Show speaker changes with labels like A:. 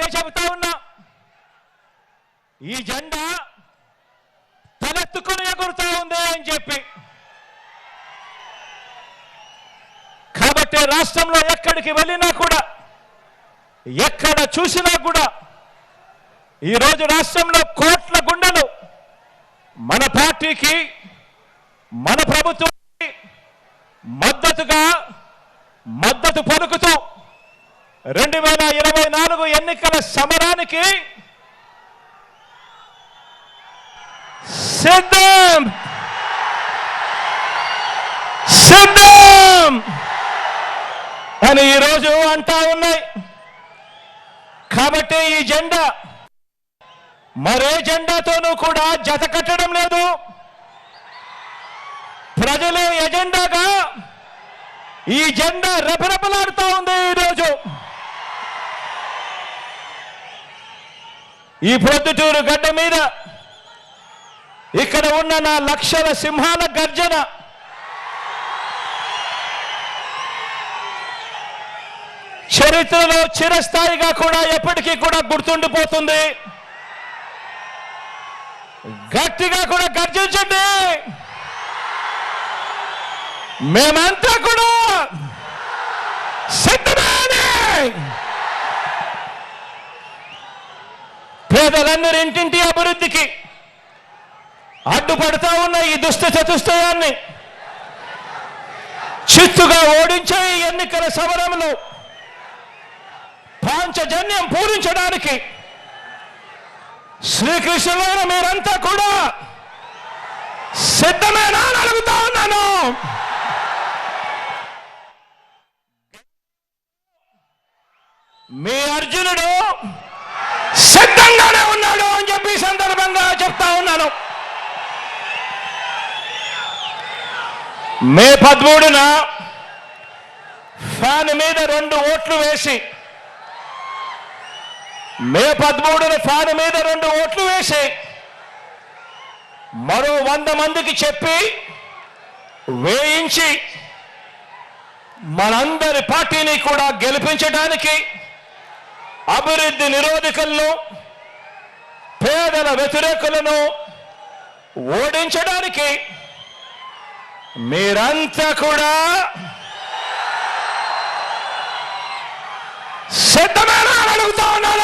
A: కాబట్టే చెబుతా ఉన్నా. ఈ జెండా తలెత్తుకుని ఎగురుతా ఉంది అని చెప్పి. కాబట్టి రాష్ట్రంలో ఎక్కడికి వెళ్ళినా కూడా ఎక్కడ చూసినా కూడా ఈరోజు రాష్ట్రంలో కోట్ల గుండెలు మన పార్టీకి మన ప్రభుత్వానికి మద్దతుగా మద్దతు పలుకుతూ రెండు వేల ఎన్నికల సమరానికి సిద్ధం. సిద్ధం. అని ఈరోజు అంటా ఉన్నాయి. కాబట్టి ఈ జెండా మరే జెండాతోనూ కూడా జత కట్టడం లేదు. ప్రజలు ఎజెండాగా ఈ జెండా రెపరెపలాడుతూ ఉంది ఈరోజు ఈ ప్రొద్దుటూరు గడ్డ మీద ఇక్కడ ఉన్న నా లక్షల సింహాల గర్జన. చరిత్రలో చిరస్థాయిగా కూడా ఎప్పటికీ కూడా గుర్తుండిపోతుంది. గట్టిగా కూడా గర్జించండి. మేమంతా కూడా సిద్ధ పేదలను ఇంటింటి అభివృద్ధికి అడ్డుపడతా ఉన్న ఈ దుష్ట చతుష్టయాన్ని చిత్తుగా ఓడించే ఈ ఎన్నికల సమరంలో పాంచజన్యం పూరించడానికి శ్రీకృష్ణులైన మీరంతా కూడా సిద్ధమేనా అడుగుతా ఉన్నాను. మీ అర్జునుడు ఈ సందర్భంగా చెప్తా ఉన్నాను. మే పదమూడున ఫ్యాన్ మీద రెండు ఓట్లు వేసి మే పదమూడున ఫ్యాన్ మీద రెండు ఓట్లు వేసి మరో వంద మందికి చెప్పి వేయించి మనందరి పార్టీని కూడా గెలిపించడానికి అభివృద్ధి నిరోధకులను పేదల వ్యతిరేకులను ఓడించడానికి మీరంతా కూడా సిద్ధమైన అడుగుతా ఉన్నారు.